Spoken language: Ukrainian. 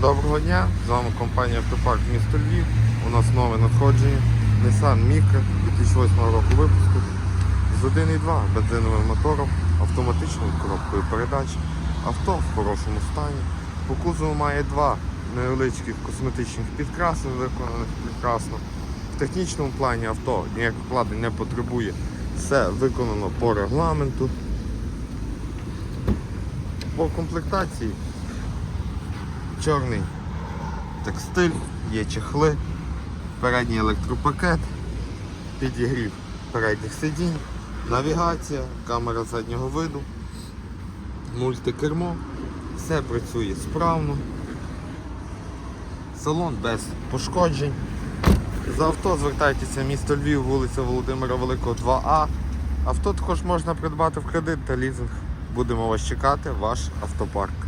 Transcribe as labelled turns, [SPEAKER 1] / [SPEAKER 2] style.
[SPEAKER 1] Доброго дня, з вами компанія Автопарк місто Львів. У нас нове надходження. Nissan Micra 2008 року випуску з 1.2 бензиновим мотором, автоматичною коробкою передач. Авто в хорошому стані. По кузову має два невеличких косметичних підкраси, виконаних прекрасно. В технічному плані авто ніяких вкладень не потребує. Все виконано по регламенту. По комплектації чорний текстиль, є чехли, передній електропакет, підігрів передніх сидінь, навігація, камера заднього виду, мультикермо, все працює справно, салон без пошкоджень. За авто звертайтеся місто Львів, вулиця Володимира Великого 2А. Авто також можна придбати в кредит та лізинг. Будемо вас чекати, ваш автопарк.